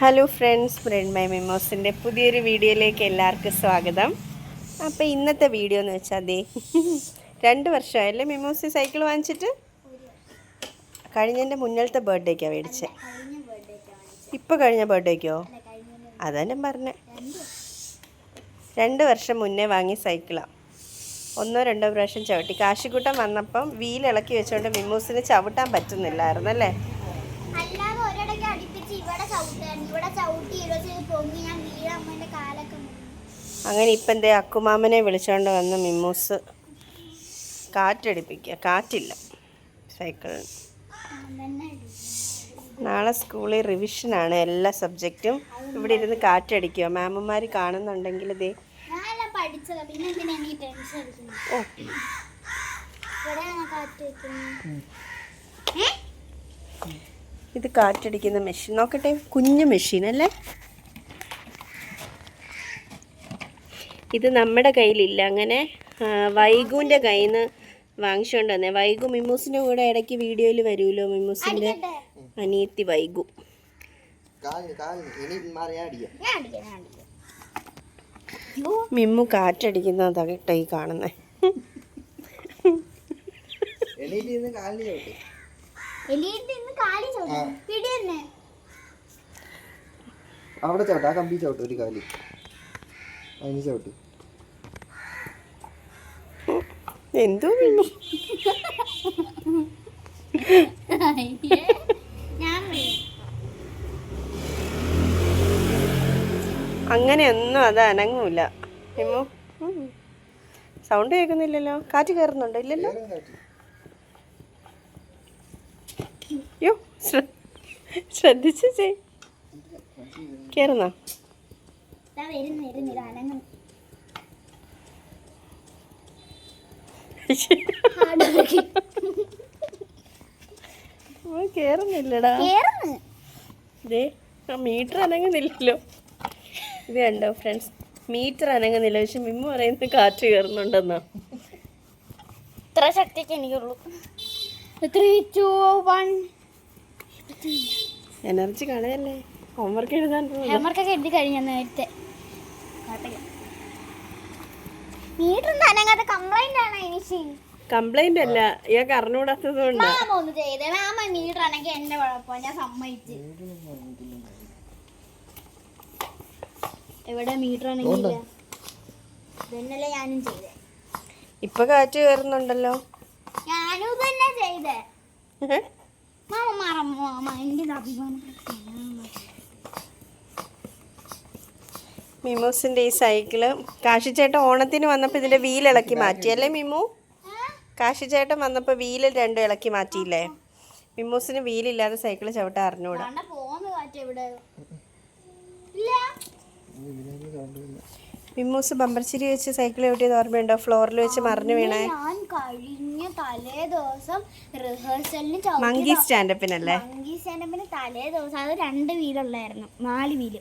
Hello friends friend my മെമ്മോസിന്റെ പുതിയൊരു വീഡിയോയിലേക്ക് എല്ലാവർക്കും സ്വാഗതം. അപ്പോൾ ഇന്നത്തെ വീഡിയോ എന്ന് വെച്ചാൽ അതേ രണ്ട് വർഷമായല്ലേ മെമ്മോസ് സൈക്കിൾ വാങ്ങിച്ചിട്ട്? കഴിഞ്ഞതിന്റെ മുന്നിലത്തെ ബർത്ത്ഡേക്കാണ് മേടിച്ചത് ഇപ്പോൾ കഴിഞ്ഞ ബർത്ത്ഡേക്കോ അതന്നെ പറഞ്ഞത് രണ്ട് വർഷം മുന്നേ വാങ്ങിയ സൈക്കിളാണ് ഒന്നോ രണ്ടോ പ്രാവശ്യം ചവിട്ടി. കാശിക്കൂട്ടം വന്നപ്പം വീലിളക്കി വെച്ചുകൊണ്ട് മിമ്മൂസിന് ചവിട്ടാൻ പറ്റുന്നില്ലായിരുന്നു അല്ലേ അല്ലാതെ ഒരിടയ്ക്ക് അടുപ്പിച്ച് ഇവിടെ ചവിട്ടാൻ ഇവിടെ ചവിട്ടി ഇവിടെ പൊങ്ങി ഞാൻ വീഴമ്മന്റെ കാലൊക്കെ മുറിഞ്ഞു. അങ്ങനെ ഇപ്പം എന്തേ അക്കുമാമനെ വിളിച്ചോണ്ട് വന്ന് മിമ്മൂസ് കാറ്റടിപ്പിക്കുക കാറ്റില്ല സൈക്കിളിന്. നാളെ സ്കൂളിൽ റിവിഷനാണ് എല്ലാ സബ്ജക്റ്റും ഇവിടെ ഇരുന്ന് കാറ്റടിക്കുക മാമന്മാർ കാണുന്നുണ്ടെങ്കിൽ ഇതേ ഓ. ഇവിടെയാണ് കാറ്റ്? ഇത് കാറ്റടിക്കുന്ന മെഷീൻ നോക്കട്ടെ കുഞ്ഞു മെഷീൻ അല്ലേ? ഇത് നമ്മുടെ കയ്യിലില്ല. അങ്ങനെ വൈകുവിന്റെ വൈഗുവിന്റെ കയ്യിൽ നിന്ന് വാങ്ങിച്ചുകൊണ്ട് വന്നേ വൈഗു മിമ്മൂസിന്റെ കൂടെ ഇടയ്ക്ക് വീഡിയോയിൽ വരുമല്ലോ മിമ്മൂസിന്റെ? അനിയത്തി വൈഗു. മിമ്മു കാറ്റടിക്കുന്നതാ കേട്ടോ ഈ കാണുന്നത് അവിടെ ചവിട്ട് ആ കമ്പി ചവിട്ട് ഒരു കാലി. അതിന് ചവിട്ട്. എന്തോ വീഴും. അങ്ങനെയൊന്നും അത് അനങ്ങൂല. സൗണ്ട് കേൾക്കുന്നില്ലല്ലോ? കാറ്റ് കയറുന്നുണ്ടോ? ഇല്ലല്ലോ? ശ്രദ്ധിച്ചു ചെയ്. കയറുന്നോ ആ മീറ്റർ അനങ്ങുന്നില്ലല്ലോ. ഇത് കണ്ടോ ഫ്രണ്ട്സ്? മീറ്റർ അനങ്ങുന്നില്ല. പക്ഷെ മിമ്മ പറയുന്നത് കാറ്റ് കയറുന്നുണ്ടെന്നാ ഇത്ര ശക്തിക്ക് എനിക്കുള്ളൂ. ത്രീ ടു വൺ എനർജി കളയല്ലേ ഹോംവർക്ക് എഴുതാൻ ഹോംവർക്കൊക്കെ എഴുതി കഴിഞ്ഞ നേരത്തെ? അനങ്ങാത്ത കംപ്ലൈന്റ് ആണ് എനിക്ക്? കംപ്ലൈന്റ് അല്ല ഇയാൾക്ക് അറിഞ്ഞുകൂടാത്തത് കൊണ്ട്. മാമ ഒന്ന് ചെയ്തേ. മാമ മീറ്റർ ആണെങ്കിൽ എന്റെ കുഴപ്പം ഞാൻ സമ്മതിച്ച്. എവിടെ മീറ്റർ ആണെങ്കിൽ ഇതന്നല്ലേ ഞാനും ചെയ്തേ. ഇപ്പൊ കാറ്റ് കയറുന്നുണ്ടല്ലോ. ഞാനും തന്നെ ചെയ്തേ. മാമ മറന്നു. മാമ എന്റെ ഇത് അഭിമാനം മിമോസിന്റെ ഈ സൈക്കിൾ കാശിച്ചേട്ടൻ ഓണത്തിന് വന്നപ്പോൾ ഇതിന്റെ വീൽ ഇളക്കി മാറ്റി. അല്ലേ മിമു? കാശിച്ചേട്ടൻ വന്നപ്പോൾ വീൽ രണ്ടും ഇളക്കി മാറ്റിയില്ലേ? മിമൂസിന് വീലില്ലാതെ സൈക്കിൾ ചവിട്ട അറിഞ്ഞൂടാ. മിമ്മൂസ് ബമ്പർച്ചിരി വെച്ച് സൈക്കിൾ ചവിട്ടിയത് ഓർമ്മയുണ്ടോ? ഫ്ലോറിൽ വെച്ച് മറിഞ്ഞു വീണേ. ഞാൻ കഴിഞ്ഞ തലേ ദിവസം റിഹേഴ്സലിന് മങ്കി സ്റ്റാൻഡപ്പിനല്ലേ മങ്കി സ്റ്റാൻഡപ്പിന് തലേ ദിവസം അത് രണ്ട് വീലുള്ളായിരുന്നു നാല് വീൽ.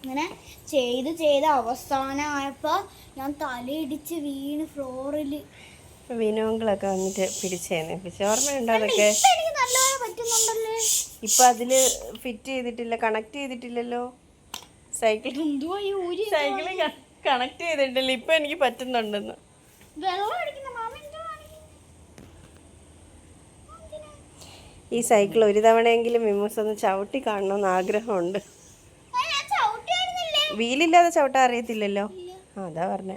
അങ്ങനെ ചെയ്ത് ചെയ്ത് അവസാനമായപ്പോൾ ഞാൻ തലയിടിച്ച് വീണ് ഫ്ലോറിൽ വിനോങ്ങളൊക്കെ വന്നിട്ട് പിടിച്ചേനെ. പക്ഷെ ഓർമ്മയുണ്ടോ അതൊക്കെ? ഇപ്പൊ അതിൽ ഫിറ്റ് ചെയ്തിട്ടില്ല കണക്ട് ചെയ്തിട്ടില്ലല്ലോ? സൈക്കിൾ സൈക്കിൾ കണക്ട് ചെയ്തിട്ടില്ല. ഇപ്പൊ എനിക്ക് പറ്റുന്നുണ്ടെന്ന്. ഈ സൈക്കിൾ ഒരു തവണയെങ്കിലും മിമ്മൂസ് ഒന്ന് ചവിട്ടി കാണണമെന്ന് ആഗ്രഹമുണ്ട്. വീലില്ലാതെ ചവിട്ടാൻ അറിയത്തില്ലല്ലോ. അതാ പറഞ്ഞേ.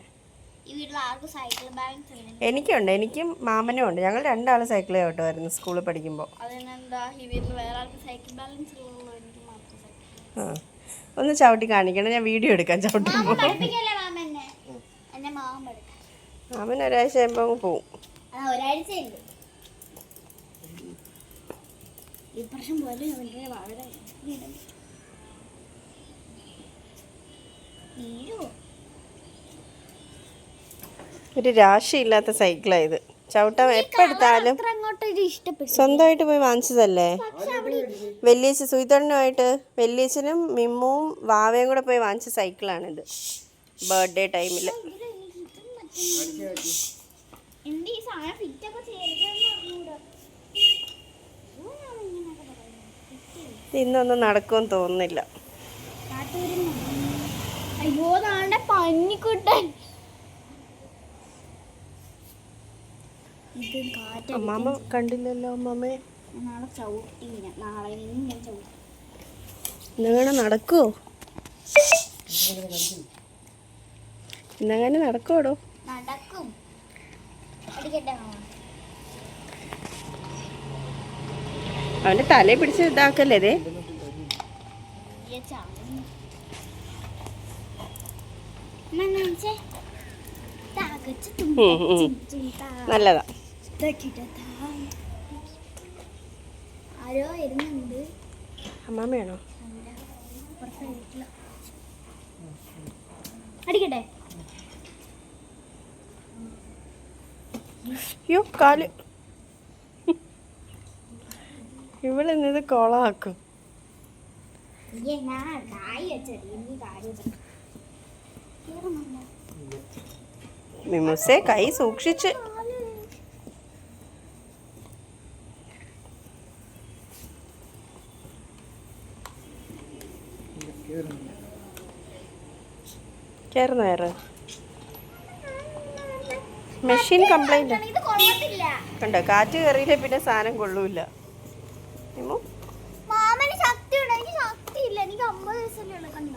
എനിക്കുണ്ട്. എനിക്കും മാമനും ഉണ്ട്. ഞങ്ങൾ രണ്ടാൾ സൈക്കിൾ ചവിട്ടുമായിരുന്നു സ്കൂളിൽ പഠിക്കുമ്പോൾ ആ. ഒന്ന് ചവിട്ടി കാണിക്കണം. ഞാൻ വീഡിയോ എടുക്കാം ചവിട്ടി മാമൻ ഒരാഴ്ച അങ്ങ് പോവും. ഒരു രാശിയില്ലാത്ത സൈക്കിളാണ് ഇത് എപ്പ എപ്പോൾ എടുത്താലും സ്വന്തമായിട്ട് പോയി വാങ്ങിച്ചതല്ലേ? വെള്ളിയച്ഛ സുയിത്തണ്ണനുമായിട്ട് വെള്ളിയച്ഛനും മിമ്മുവും വാവയും കൂടെ പോയി വാങ്ങിച്ച സൈക്കിളാണിത്. ബർത്ത്ഡേ ടൈമിൽ ഇന്നൊന്നും നടക്കുമെന്ന് തോന്നുന്നില്ല. അയ്യോ പന്നിക്കുട്ടൻ ഇത് കാറ്റ് അമ്മാമ്മ കണ്ടില്ലല്ലോ അമ്മാമ്മേ നാളെ ചവിട്ടി നാളെ ഇനി ഞാൻ ചവിട്ടി. ഇന്നങ്ങനെ നടക്കുവോ? ഇന്നങ്ങനെ നടക്കുവോടോ? നടക്കും. അടിക്കട്ടെ മാമ. അവന്റെ തലയെ പിടിച്ച് ഇതാക്കല്ലേ. നല്ലതാ. ആരോ വരുന്നുണ്ട്. അമ്മാമയാണോ. അടിക്കട്ടെ. അയ്യോ കാൽ. ഇവളിന്നത് കോളമാക്കും ഇയ്യേ, കൈ കായ് വെച്ചടി നീ കാര്യം വെച്ചോ. കേറുന്നില്ല. മിമുസെ കൈ സൂക്ഷിച്ച് കാൽ. കയറുന്ന കയറ് മെഷീൻ കംപ്ലൈന്റ് കണ്ടോ? കാറ്റ് കയറിയില്ല പിന്നെ സാധനം കൊള്ളൂല കാറ്റ് കേറുന്നില്ല കേട്ടോ ശക്തിയില്ല എനിക്ക് അമ്പത് വയസ്സല്ലേ ഉള്ളു കണ്ട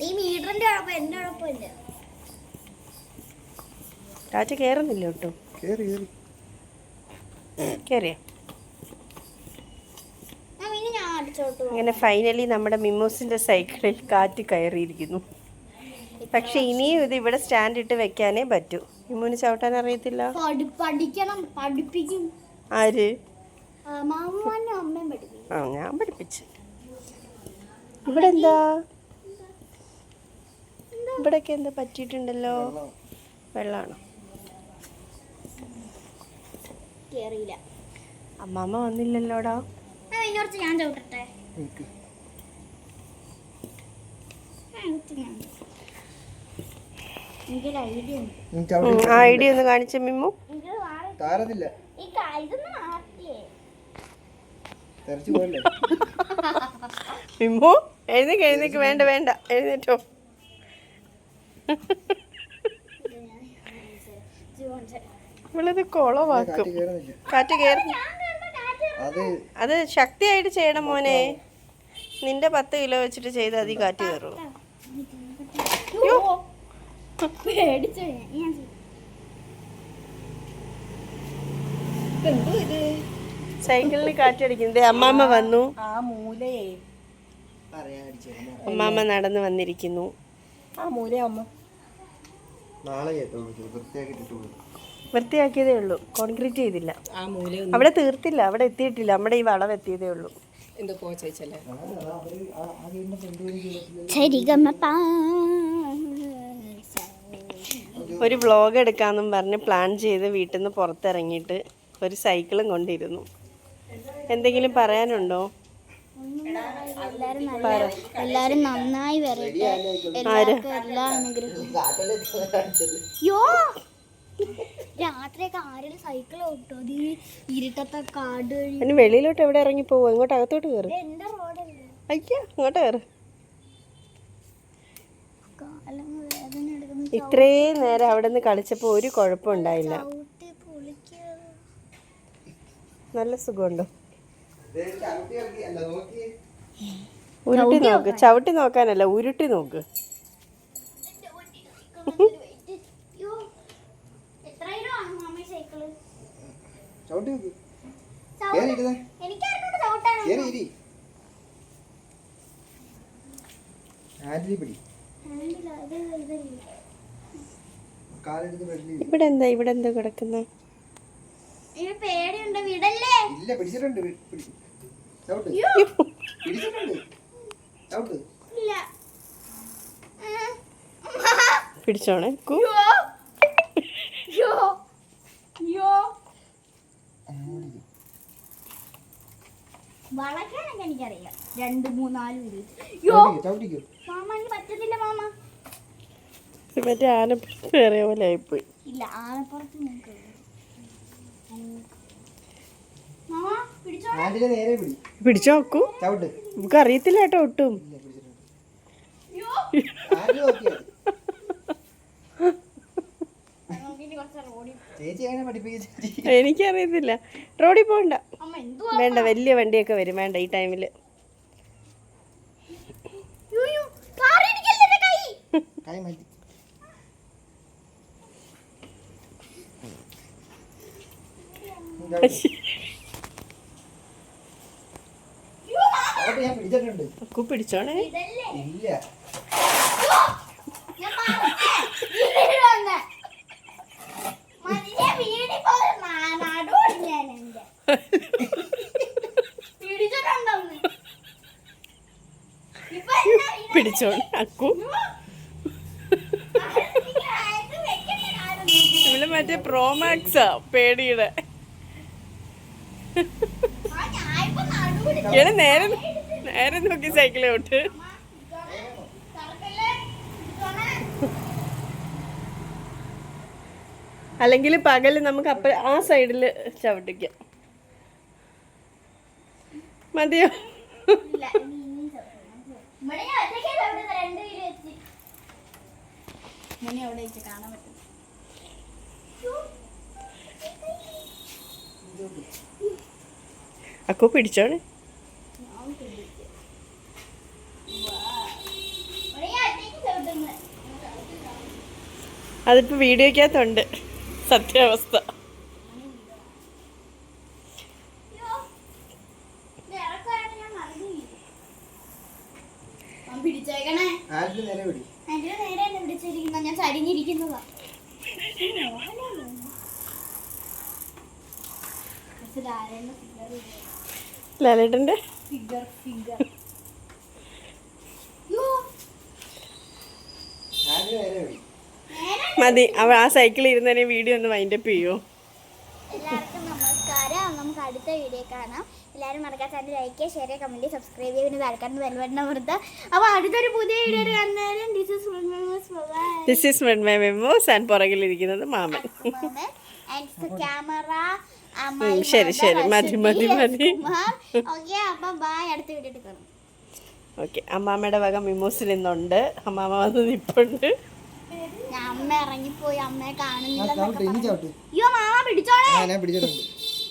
ഈ മീറ്ററിന്റെ കുഴപ്പം എന്റെ കുഴപ്പമില്ല കാറ്റ് കയറുന്നില്ല ഒട്ടും കേറി കേറി കയറിയ ഞാൻ ഇനി ഞാൻ അടിച്ചോട്ട് പോകും. അങ്ങനെ ഫൈനലി നമ്മുടെ മിമോസിന്റെ സൈക്കിളിൽ കാറ്റ് കയറിയിരിക്കുന്നു. പക്ഷെ ഇനിയും ഇത് ഇവിടെ സ്റ്റാൻഡ് ഇട്ട് വെക്കാനേ പറ്റൂ. മിമോന് ചവിട്ടാൻ അറിയത്തില്ല? പഠി- പഠിക്കണം പഠിപ്പിക്കും. ആര്? ആ, ഞാൻ പഠിപ്പിച്ചു. ഇവിടെ എന്താ ഇവിടെയൊക്കെ എന്താ പറ്റിയിട്ടുണ്ടല്ലോ? വെള്ളമാണോ അമ്മാമ്മ വന്നില്ലല്ലോടാ? ഞാൻ ചവിട്ടട്ടെ. എനിക്കൊരു ഐഡിയ ഒന്ന് കാണിച്ച മിമ്മു. താരതില്ല മിമ്മു എഴുന്നേക്ക് എഴുന്നേക്ക്. വേണ്ട വേണ്ട. എഴുന്നേറ്റോ. നമ്മളിത് കുളവാക്കും. കാറ്റ് കേറുന്നില്ല കാറ്റ് കയറി. അത് അത് ശക്തിയായിട്ട് ചെയ്യണം മോനെ. നിന്റെ പത്ത് കിലോ വെച്ചിട്ട് ചെയ്ത് അതി കാറ്റ് കയറും. സൈക്കിളിൽ കാറ്റടിക്കുന്നത് അമ്മാമ്മ വന്നു. അമ്മാമ്മ നടന്നു വന്നിരിക്കുന്നു. വൃത്തിയാക്കിയതേ ഉള്ളൂ. കോൺക്രീറ്റ് ചെയ്തില്ല. അവിടെ തീർത്തില്ല അവിടെ എത്തിയിട്ടില്ല. നമ്മുടെ ഈ വളവ് എത്തിയതേ ഉള്ളൂ. എന്തോ പോച്ചല്ലേ ഒരു വ്ളോഗ് എടുക്കാമെന്നും പറഞ്ഞ് പ്ലാൻ ചെയ്ത് വീട്ടിൽ നിന്ന് പുറത്തിറങ്ങിയിട്ട് ഒരു സൈക്കിളും കൊണ്ടിരുന്നു. എന്തെങ്കിലും പറയാനുണ്ടോ? എല്ലാരും നന്നായി വരട്ടെ. എല്ലാവർക്കും എല്ലാ അനുഗ്രഹം യോ രാത്രിയൊക്കെ ആരെങ്കിലും സൈക്കിൾ ഓട്ടോ? ഈ ഇരുട്ടത്തെ കാട് വഴി. അതിന് വെളിയിലോട്ട് എവിടെ ഇറങ്ങി പോവോ? ഇങ്ങോട്ട് അകത്തോട്ട് കയറി എന്റെ റോഡല്ലേ അയ്യ ഇങ്ങോട്ട് കയറി കാലം വേദന എടുക്കുന്ന ഇത്രയും നേരം അവിടെ നിന്ന് കളിച്ചപ്പോൾ ഒരു കുഴപ്പമുണ്ടായില്ല ചവിട്ടി പൊളിക്കുക നല്ല സുഖമുണ്ടോ? ഉരുട്ടി നോക്ക് ചവിട്ടി നോക്കാനല്ല ഉരുട്ടി നോക്ക് യോ എത്ര കിലോ ആണ് മാമി സൈക്കിൾ ചവിട്ടി നോക്ക്. കേറി ഇരുന്നേ എനിക്കാർക്കോട്ട് ചവിട്ടാനോ കേറി ഇരി. ആന്റിലി പിടി. ഹാൻഡിൽ ഇവിടെ എന്താ ഇവിടെ എന്താ ഇല്ല പിടിച്ചിട്ടുണ്ട്. ചവിട്ട്. പിടിച്ചിട്ടുണ്ട്. ചവിട്ട്. ഇല്ല. പിടിച്ചോണേ. വളയ്ക്കാനൊക്കെ എനിക്കറിയാം. രണ്ട് മൂന്നാൽ മാമ എനിക്ക് പറ്റത്തില്ല മാമ. മറ്റേ ആനപ്പുറത്ത് കയറിയ പോലെ ആയിപ്പോയി. ഇല്ല ആനപ്പുറത്ത് നോക്ക് മാമ പിടി ആന്റിനെ നേരെ പിടി. പിടിച്ചു നോക്കൂ. നമുക്ക് അറിയത്തില്ല കേട്ടോ ഒട്ടും. എനിക്കറിയത്തില്ല. റോഡിൽ പോണ്ട. വേണ്ട വലിയ വണ്ടിയൊക്കെ വരും. വേണ്ട ഈ ടൈമിൽ യ്യോ, കാറിടിക്കല്ലേ എന്റെ കൈ കൈ മാറ്റി ചവിട്ട് ഞാൻ പിടിച്ചിട്ടുണ്ട് അക്കു പിടിച്ചോണേ ഇതല്ലേ ഇല്ല ഞാൻ പറഞ്ഞേ, വീഴുവെന്ന്. മനുഷ്യ വീടിൽ പോയി നാ- നടുവൊടിഞ്ഞ് ഞാൻ എന്റെ. പിടിച്ചിട്ടുണ്ടെന്ന്. ഇപ്പൊ എന്നാ അക്കു. ഇവിടെ മറ്റേ പ്രോമാക്സാ പേടിയുടെ ഇയാൾ നേരെ നേരെ നോക്കി ഓട്ട് കറക്കല്ലേ? അല്ലെങ്കിൽ പകൽ നമുക്ക് അപ്പ ആ സൈഡിൽ ചവിട്ടിക്കാം മതിയോ ഇല്ല, ഇനി ഇനിയും ചവിട്ടണം. ഇവിടെ ഞാൻ ഒറ്റയ്ക്കാ ചവിട്ടുന്നത്, രണ്ട് വീൽ വെച്ച്. ഇങ്ങനെ അവിടെ വെച്ച് കാണാൻ പറ്റും. അക്കു പിടിച്ചോണ്. അതിപ്പോ വീഡിയോക്കകത്തുണ്ട് സത്യാവസ്ഥ അയ്യോ. ഇത് ഇറക്കമായിട്ട് ഞാൻ മറിഞ്ഞു വീഴും. അവൻ പിടിച്ചേക്കണേ ആന്റി നേരെ പിടി അതിന്റെ നേരെ എന്നെ പിടിച്ചിരിക്കുന്ന ഞാൻ ചരിഞ്ഞിരിക്കുന്നതാ ലാലേട്ടന്റെ ഫിഗർ ഫിഗർ മതി അവ ആ സൈക്കിളിൽ ഇരുന്നതിനെ വീഡിയോ ഒന്ന് വൈൻഡപ്പ് ചെയ്യോ എല്ലാവർക്കും നമസ്കാരം നമുക്ക് അടുത്ത വീഡിയോ കാണാം എല്ലാവരും മറക്കാത്ത ചാനൽ ലൈക്ക് ചെയ്യുക ഷെയർ ചെയ്യുക കമന്റ് സബ്സ്ക്രൈബ് ചെയ്യുക പിന്നെ താൽക്കാരൻ ബെൽബട്ടൺ അമർത്തുക അപ്പോൾ അടുത്തൊരു പുതിയ video കാണുന്നവരും this is this is my memos and പുറകിലിരിക്കുന്നത് മാമൻ ആൻഡ് ക്യാമറ ശരി, ശരി. മതി, മതി, മതി. ഓക്കെ അമ്മാമ്മയുടെ വക മിമോസിൽ ഇന്നുണ്ട്. അമ്മാമ്മ വന്ന് നിപ്പുണ്ട്. ഞാൻ അമ്മ ഇറങ്ങിപ്പോയി അമ്മയെ കാണുന്നില്ല അയ്യോ മാമ പിടിച്ചോളെ.